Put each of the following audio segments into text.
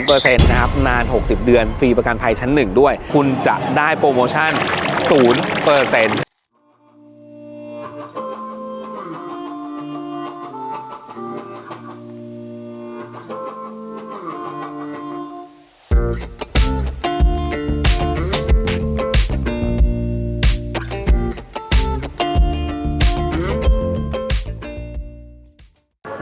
0%นะครับ นาน 60 เดือน ฟรีประกันภัยชั้น 1 ด้วย คุณจะได้โปรโมชั่น 0%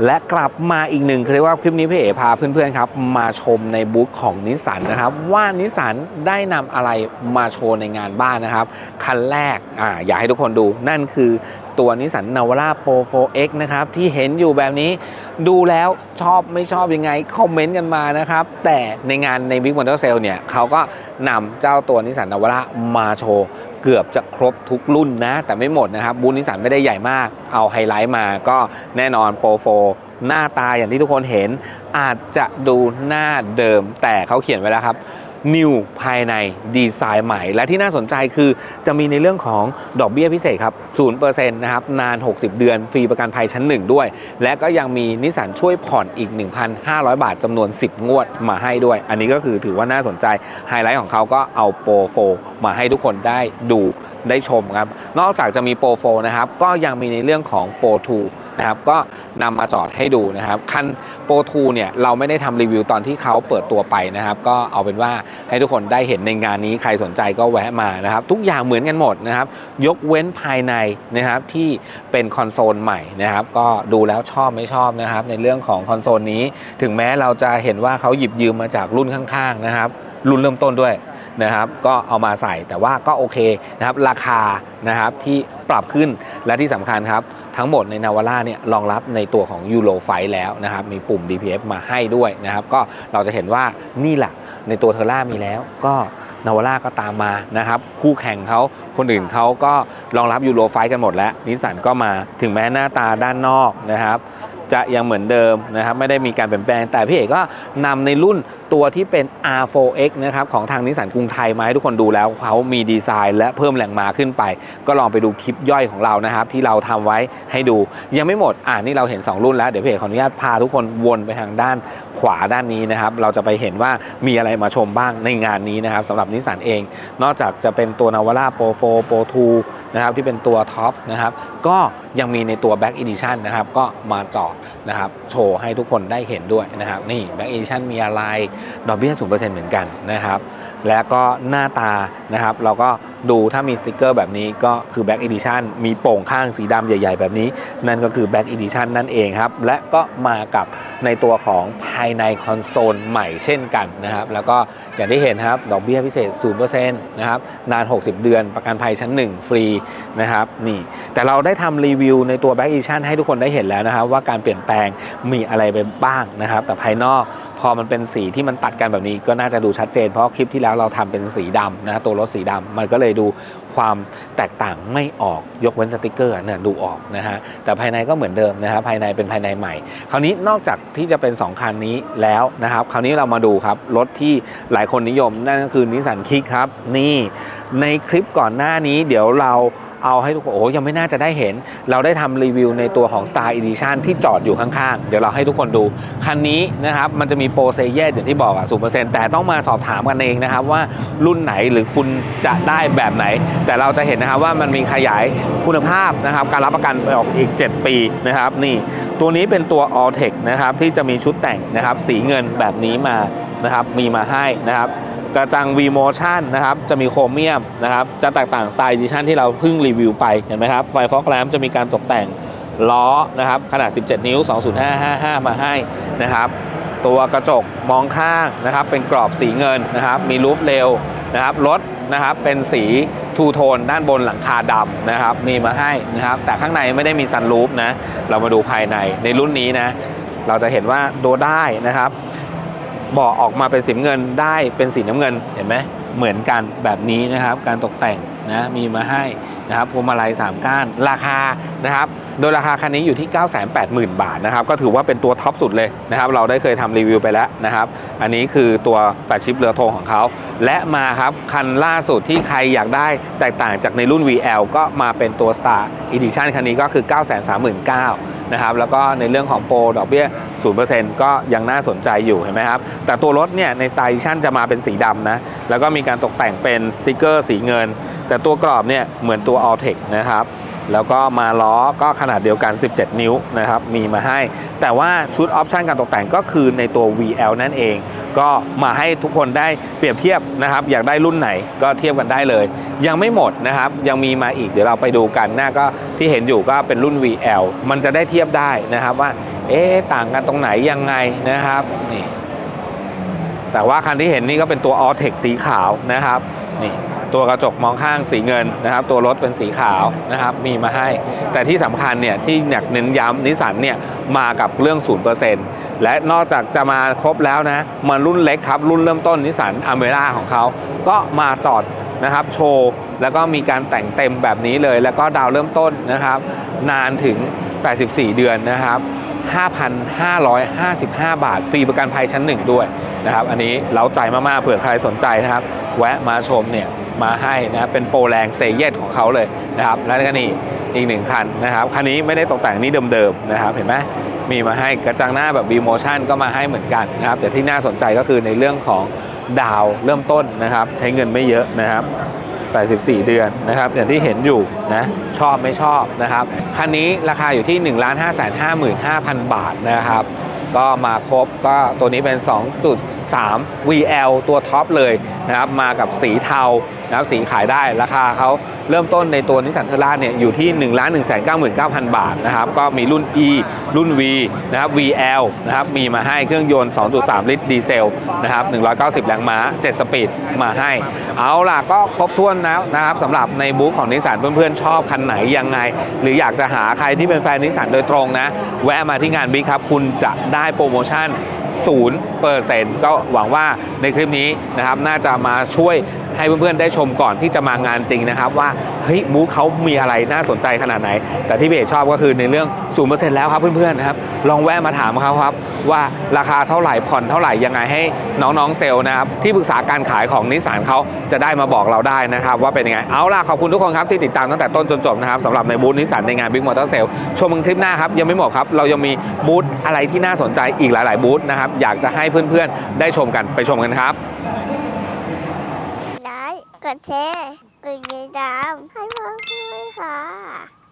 และกลับมาอีกหนึ่งเรียกว่าคลิปนี้พี่เอ๋พาเพื่อนๆครับ มาชมในบูธของนิสสันนะครับ ว่านิสสันได้นำอะไรมาโชว์ในงานบ้านนะครับ คันแรกออยากให้ทุกคนดูนั่นคือ ตัวนิสสันนาวาร่าโปร 4X นะครับ ที่เห็นอยู่แบบนี้ดูแล้วชอบไม่ชอบยังไง คอมเมนต์กันมานะครับ แต่ในงานใน Big Motor Sale เนี่ยเขาก็นำเจ้าตัวนิสสันนาวาร่ามาโชว์เกือบจะครบทุกรุ่นนะ แต่ไม่หมดนะครับ บูนิสสันไม่ได้ใหญ่มาก เอาไฮไลท์มาก็แน่นอนโปรโฟหน้าตาอย่างที่ทุกคนเห็น อาจจะดูหน้าเดิมแต่เขาเขียนไว้แล้วครับ New ภายในดีไซน์ใหม่ และที่น่าสนใจคือจะมีในเรื่องของดอกเบี้ยพิเศษครับ 0%นะครับ นาน 60 เดือน ฟรีประกันภัยชั้น 1 ด้วย และก็ยังมีนิสสันช่วยผ่อนอีก 1,500 บาทจำนวน 10 งวดมาให้ด้วย อันนี้ก็คือถือว่าน่าสนใจ ไฮไลท์ของเขาก็เอาโปรโฟมาให้ทุกคนได้ดูได้ชมครับ นอกจากจะมีโปรโฟนะครับ ก็ยังมีในเรื่องของโปร2 นะครับก็นำมาจอดให้ดูนะครับคันโปร2เนี่ยเราไม่ได้ทำรีวิวตอนที่เขาเปิดตัวไปนะครับ ก็เอาเป็นว่าให้ทุกคนได้เห็นในงานนี้ใครสนใจก็แวะมานะครับ ทุกอย่างเหมือนกันหมดนะครับ ยกเว้นภายในนะครับที่เป็นคอนโซลใหม่นะครับ ก็ดูแล้วชอบไม่ชอบนะครับ ในเรื่องของคอนโซลนี้ ถึงแม้เราจะเห็นว่าเขาหยิบยืมมาจากรุ่นข้างๆนะครับ รุ่นเริ่มต้นด้วยนะครับ ก็เอามาใส่แต่ว่าก็โอเคนะครับ ราคานะครับที่ปรับขึ้นและที่สำคัญครับ ทั้งหมดในนาวาร่าเนี่ยรองรับในตัวของยูโรไฟแล้วนะครับ มีปุ่ม DPF มาให้ด้วยนะครับ ก็เราจะเห็นว่านี่แหละในตัวเทอร่ามีแล้วก็นาวาร่าก็ตามมานะครับ คู่แข่งเขาคนอื่นเขาก็รองรับยูโรไฟกันหมดแล้วนิสสันก็มาถึงแม้หน้าตาด้านนอกนะครับ จะยังเหมือนเดิมนะครับ ไม่ได้มีการเปลี่ยนแปลงแต่พี่เอกก็นำในรุ่น ตัวที่เป็น R4X นะครับของทางนิสสันกรุงไทยมาให้ทุกคนดูแล้วเขามีดีไซน์และเพิ่มแรงมาขึ้นไป ก็ลองไปดูคลิปย่อยของเรานะครับ ที่เราทำไว้ให้ดู ยังไม่หมดอ่านี่เราเห็น 2 รุ่นแล้ว เดี๋ยวพี่เอกขออนุญาตพาทุกคนวนไปทางด้านขวาด้านนี้นะครับเราจะไปเห็นว่ามีอะไรมาชมบ้างในงานนี้นะครับสำหรับนิสสันเอง นอกจากจะเป็นตัวนาวาร่าโปรโฟโปร2นะครับที่เป็นตัวท็อปนะครับก็ยังมีในตัว Back Edition นะครับก็มาจอดนะครับโชว์ให้ทุกคนได้เห็นด้วยนะครับนี่ Back Edition มีอะไรดอกเบี้ย0%เหมือนกันนะครับ แล้วก็หน้าตานะครับ เราก็ดูถ้ามีสติกเกอร์แบบนี้ก็คือ Back Edition มีโป่งข้างสีดำใหญ่ ๆ แบบนี้ นั่นก็คือ Back Edition นั่นเองครับ และก็มากับในตัวของภายในคอนโซลใหม่เช่นกันนะครับ แล้วก็อย่างที่เห็นครับ ดอกเบี้ยพิเศษ 0%นะครับ นาน 60 เดือน ประกันภัยชั้น 1 ฟรีนะครับ นี่ แต่เราได้ทำรีวิวในตัว Back Edition ให้ทุกคนได้เห็นแล้วนะครับ ว่าการเปลี่ยนแปลงมีอะไรไปบ้างนะครับ แต่ภายนอก พอมันเป็นสีที่มันตัดกันแบบนี้ก็น่าจะดูชัดเจน เพราะคลิปที่แล้วเราทำเป็นสีดำนะตัวรถสีดำมันก็เลยดูความแตกต่างไม่ออกยกเว้นสติกเกอร์เนี่ยดูออกนะฮะแต่ภายในก็เหมือนเดิมนะฮะภายในเป็นภายในใหม่ คราวนี้นอกจากที่จะเป็น 2 คันนี้แล้วนะครับ คราวนี้เรามาดูครับ รถที่หลายคนนิยมนั่นก็คือนิสสันคิกครับ นี่ในคลิปก่อนหน้านี้เดี๋ยวเรา เอาให้ทุกคนโอ้ยังไม่น่าจะได้เห็น เราได้ทำรีวิวในตัวของ Star Edition ที่จอดอยู่ข้างๆ เดี๋ยวเราให้ทุกคนดู คันนี้นะครับ มันจะมีโปรเซเยสอย่างที่บอกอะศูนเปอร์เซ็นต์แต่ต้องมาสอบถามกันเองนะครับ ว่ารุ่นไหนหรือคุณจะได้แบบไหน แต่เราจะเห็นนะครับว่ามันมีขยายคุณภาพนะครับ การรับประกันไปออกอีก 7 ปีนะครับนี่ตัวนี้เป็นตัว All Tech นะครับที่จะมีชุดแต่งนะครับสีเงินแบบนี้มานะครับมีมาให้นะครับ กระจัง V Motion นะครับ จะมีโครเมียมนะครับ จะแตกต่างสไตล์ Edition ที่เราเพิ่งรีวิวไป เห็นไหมครับ ไฟฟอกแลมจะมีการตกแต่งล้อนะครับ ขนาด 17 นิ้ว 20555 มาให้นะครับ ตัวกระจกมองข้างนะครับ เป็นกรอบสีเงินนะครับ มีรูฟเร็วนะครับ รถนะครับ เป็นสีทูโทนด้านบนหลังคาดำนะครับ มีมาให้นะครับ แต่ข้างในไม่ได้มีซันรูฟนะ เรามาดูภายในในรุ่นนี้นะ เราจะเห็นว่าตัวได้นะครับ เบาะออกมาเป็นสีเงินได้เป็นสีน้ำเงินเห็นไหมเหมือนกันแบบนี้นะครับ การตกแต่งนะมีมาให้นะครับพวงมาลัย3ก้านราคานะครับโดยราคาคันนี้อยู่ที่ 980,000 บาทนะครับก็ถือว่าเป็นตัวท็อปสุดเลยนะครับเราได้เคยทำรีวิวไปแล้วนะครับอันนี้คือตัวแฟลชชิปเรือธงของเขา และมาครับคันล่าสุดที่ใครอยากได้แตกต่างจากในรุ่น VL ก็มาเป็นตัว Star Edition คันนี้ก็คือ 939,000 นะครับแล้วก็ในเรื่องของโปรดอกเบี้ย 0%ก็ยังน่าสนใจอยู่เห็นไหมครับแต่ตัวรถเนี่ยในสไตล์ชั่นจะมาเป็นสีดำนะแล้วก็มีการตกแต่งเป็นสติกเกอร์สีเงิน แต่ตัวกรอบเนี่ยเหมือนตัว a l t e c นะครับแล้วก็มาล้อก็ขนาดเดียวกัน 17 นิ้วนะครับมีมาให้ แต่ว่าชุดออปชันการตกแต่งก็คือในตัว VL นั่นเอง ก็มาให้ทุกคนได้เปรียบเทียบนะครับ อยากได้รุ่นไหนก็เทียบกันได้เลย ยังไม่หมดนะครับ ยังมีมาอีกเดี๋ยวเราไปดูกันหน้าก็ที่เห็นอยู่ก็เป็นรุ่น VL มันจะได้เทียบได้นะครับว่า เอ๊ะต่างกันตรงไหนยังไงนะครับนี่แต่ว่าคันที่เห็นนี่ก็เป็นตัว All Tech สีขาวนะครับนี่ตัวกระจกมองข้างสีเงินนะครับ ตัวรถเป็นสีขาวนะครับ มีมาให้ แต่ที่สำคัญเนี่ยที่อยากเน้นย้ำนิสสันเนี่ยมากับเรื่อง 0% และนอกจากจะมาครบแล้วนะมันรุ่นเล็กครับ รุ่นเริ่มต้นนิสสันอเมร่าของเขา ก็มาจอดนะครับโชว์ แล้วก็มีการแต่งเต็มแบบนี้เลย แล้วก็ดาวเริ่มต้นนะครับ นานถึง 84 เดือนนะครับ 5,555 บาท ฟรีประกันภัยชั้นหนึ่งด้วยนะครับ อันนี้เล้าใจมาก ๆ เผื่อใครสนใจนะครับ แวะมาชมเนี่ยมาให้นะเป็นโปรแรงเซเยตของเขาเลยนะครับ แล้วก็นี่อีกหนึ่งคันนะครับ คันนี้ไม่ได้ตกแต่งนี่เดิม ๆ นะครับ เห็นไหม มีมาให้กระจังหน้าแบบ B motion ก็มาให้เหมือนกันนะครับ แต่ที่น่าสนใจก็คือในเรื่องของดาวเริ่มต้นนะครับ ใช้เงินไม่เยอะนะครับ84 เดือนนะครับอย่างที่เห็นอยู่นะชอบไม่ชอบนะครับคันนี้ราคาอยู่ที่ 1 5 5 5 5 0 0 บาทนะครับ ก็มาครบก็ตัวนี้เป็น 2.3 VL ตัวท็อปเลยนะครับมากับสีเทา นะครับสีขายได้ราคาเขาเริ่มต้นในตัวนิสสันเทอร่าเนี่ยอยู่ที่ 1 1 9 9 9 0 0 บาทนะครับก็มีรุ่น E รุ่น V นะครับ VL นะครับมีมาให้เครื่องยนต์ 2.3 ลิตรดีเซลนะครับ190 แรงม้า 7 สปีดมาให้ เอาล่ะก็ครบถ้วนแล้วนะครับสำหรับในบูธของนิสสันเพื่อนๆ ชอบคันไหนยังไง หรืออยากจะหาใครที่เป็นแฟนนิสสันโดยตรงนะ แวะมาที่งานบิ๊กครับ คุณจะได้โปรโมชั่น0%ก็หวังว่าในคลิปนี้นะครับน่าจะมาช่วย ให้เพื่อนๆได้ชมก่อนที่จะมางานจริงนะครับว่าเฮ้ยบูธเขามีอะไรน่าสนใจขนาดไหน แต่ที่เบสชอบก็คือในเรื่อง0%แล้วครับเพื่อนๆนะครับลองแวะมาถามเขาครับว่าราคาเท่าไหร่ผ่อนเท่าไหร่ยังไงให้น้องๆเซลล์นะครับที่ปรึกษาการขายของนิสสันเขาจะได้มาบอกเราได้นะครับว่าเป็นยังไงเอาล่ะขอบคุณทุกคนครับที่ติดตามตั้งแต่ต้นจนจบนะครับสำหรับในบูธนิสสันในงาน Big Motor Sale ชมมึงคลิปหน้าครับยังไม่หมดครับเรายังมีบูธอะไรที่น่าสนใจอีกหลาย ๆ บูธนะครับอยากจะให้เพื่อนๆได้ชมกันไปชมกันครับ กดแชร์ กดติดตามให้พ่อนๆด้วยค่ะ